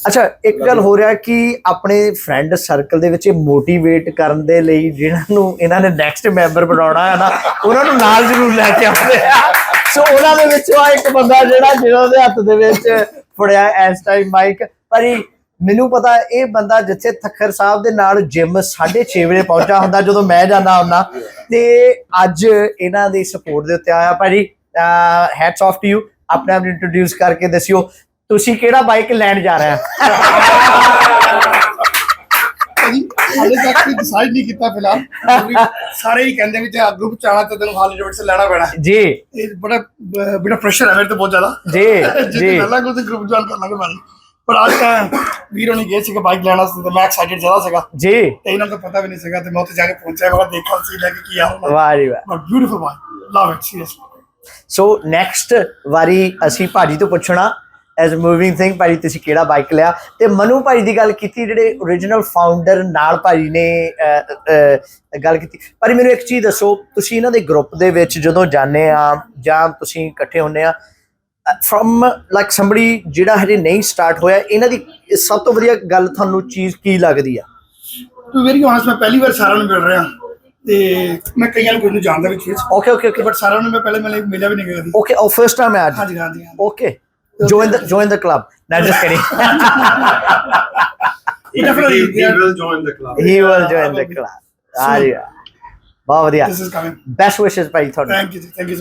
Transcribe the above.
ਅੱਛਾ, ਇੱਕ ਗੱਲ ਹੋ ਰਿਹਾ ਕਿ ਆਪਣੇ ਫਰੈਂਡ ਸਰਕਲ ਦੇ ਵਿੱਚ ਮੋਟੀਵੇਟ ਕਰਨ ਦੇ ਲਈ ਜਿਹਨਾਂ ਨੂੰ ਇਹਨਾਂ ਨੇ ਨੈਕਸਟ ਮੈਂਬਰ ਬਣਾਉਣਾ ਹੈ ਨਾ, ਉਹਨਾਂ ਨੂੰ ਨਾਲ ਜ਼ਰੂਰ ਲੈ ਕੇ ਆਉਂਦੇ ਆ। ਸੋ ਉਹਨਾਂ ਦੇ ਵਿੱਚੋਂ ਆ ਇੱਕ ਬੰਦਾ ਜਿਹੜਾ ਜਿਹਨਾਂ ਦੇ ਹੱਥ ਦੇ ਵਿੱਚ ਫੜਿਆ ਇਸ ਟਾਈਮ ਮਾਈਕ ਭਾਜੀ, ਮੈਨੂੰ ਪਤਾ ਇਹ ਬੰਦਾ ਜਿੱਥੇ ਤਖਰ ਸਾਹਿਬ ਦੇ ਨਾਲ ਜਿਮ 6:30 ਵਜੇ ਪਹੁੰਚਾ ਹੁੰਦਾ, ਜਦੋਂ ਮੈਂ ਜਾਂਦਾ ਹੁੰਦਾ। ਤੇ ਅੱਜ ਇਹਨਾਂ ਦੀ ਸਪੋਰਟ ਦੇ ਉੱਤੇ ਆਇਆ। ਭਾਜੀ ਹੈਟਸ ਆਫ ਟੂ ਯੂ ਆਪਣੇ ਆਪ ਨੂੰ ਇੰਟਰੋਡਿਊਸ ਕਰਕੇ ਦੱਸਿਓ। ਤੁਸੀਂ ਕਿਹੜਾ ਬਾਈਕ ਲੈਣ ਜਾ ਰਹੇ ਹਾਲੇ ਤੱਕ ਕੋਈ ਡਿਸਾਈਡ ਨਹੀਂ ਕੀਤਾ ਫਿਲਹਾਲ। ਕਿਉਂਕਿ ਸਾਰੇ ਹੀ ਕਹਿੰਦੇ ਵੀ ਤੇ ਗਰੁੱਪ ਚ ਆਣਾ ਤੇ ਤੈਨੂੰ ਹਾਲੇ ਡੇਵਿਡਸਨ ਲੈਣਾ ਪੈਣਾ। ਜੀ। ਇਹ ਬੜਾ ਬ- ਬੜਾ ਪ੍ਰੈਸ਼ਰ ਹੈ ਮੇਰੇ ਤੇ ਬਹੁਤ ਜ਼ਿਆਦਾ। ਜੀ ਜੇ ਜੀ। ਪਹਿਲਾਂ ਕੋਈ ਗਰੁੱਪ ਜੁਆਇਨ ਕਰ ਲਾਂਗੇ ਮੈਂ। ਪਰ ਅੱਜ ਤਾਂ ਵੀਰੋ ਨੇ ਗਏ ਸੀ ਕਿ ਬਾਈਕ ਲੈਣਾ ਸੀ ਤੇ ਮੈਂ ਐਕਸਾਈਟਡ ਜ਼ਿਆਦਾ ਸੀਗਾ। ਜੀ। ਤੇ ਇਹਨਾਂ ਨੂੰ ਤਾਂ ਪਤਾ ਵੀ ਨਹੀਂ ਸੀਗਾ ਤੇ ਮੈਂ ਉੱਥੇ ਜਾ ਕੇ ਪਹੁੰਚਿਆ ਮੈਂ ਦੇਖਾਂ ਸੀ ਲੈ ਕੇ ਕੀ ਆ ਵਾਹ ਜੀ ਵਾਹ। But beautiful bike love it seriously so next ਵਾਰੀ ਅਸੀਂ ਭਾਜੀ ਤੋਂ ਪੁੱਛਣਾ ਐਜ਼ ਮੂਵਿੰਗ ਥਿੰਗ ਭਾਜੀ ਤੁਸੀਂ ਕਿਹੜਾ ਬਾਈਕ ਲਿਆ? ਤੇ ਮਨੂ ਭਾਜੀ ਦੀ ਗੱਲ ਕੀਤੀ ਜਿਹੜੇ origignal ਫਾਊਂਡਰ ਨਾਲ ਭਾਜੀ ਨੇ ਗੱਲ ਕੀਤੀ। ਪਰ ਮੈਨੂੰ ਇੱਕ ਚੀਜ਼ ਦੱਸੋ ਤੁਸੀਂ ਇਹਨਾਂ ਦੇ ਗਰੁੱਪ ਦੇ ਵਿੱਚ ਜਦੋਂ ਜਾਂਦੇ ਆ ਜਾਂ ਤੁਸੀਂ ਇਕੱਠੇ ਹੁੰਦੇ ਆ ਫਰਮ ਲਾਈਕ ਸਮਬਡੀ ਜਿਹੜਾ ਹਜੇ ਨਹੀਂ ਸਟਾਰਟ ਹੋਇਆ ਇਹਨਾਂ ਦੀ ਸਭ ਤੋਂ ਵਧੀਆ ਗੱਲ ਤੁਹਾਨੂੰ ਚੀਜ਼ ਕੀ ਲੱਗਦੀ ਆ? ਟੂ ਵੈਰੀ honest ਮੈਂ ਪਹਿਲੀ ਵਾਰ ਸਾਰਿਆਂ ਨੂੰ ਮਿਲ ਰਿਹਾ ਤੇ ਮੈਂ ਕਈਆਂ ਨੂੰ ਨੂੰ ਜਾਣਦਾ ਵੀ ਚੀਜ਼ ਓਕੇ ਓਕੇ ਓਕੇ ਬਟ ਸਾਰਿਆਂ ਨੂੰ ਮੈਂ ਪਹਿਲੇ ਮਿਲੇ ਮਿਲਿਆ ਵੀ ਨਹੀਂ ਕਦੀ ਓਕੇ ਉਹ ਫਰਸਟ ਟਾਈਮ ਹੈ ਅੱਜ? ਹਾਂਜੀ ਹਾਂਜੀ ਹਾਂਜੀ। Join the join the club. No, just kidding. he definitely he will join the club. He will join the club. Are you? बहुत बढ़िया बेस्ट विशेष भाई थोड़ा थैंक यू थैंक यू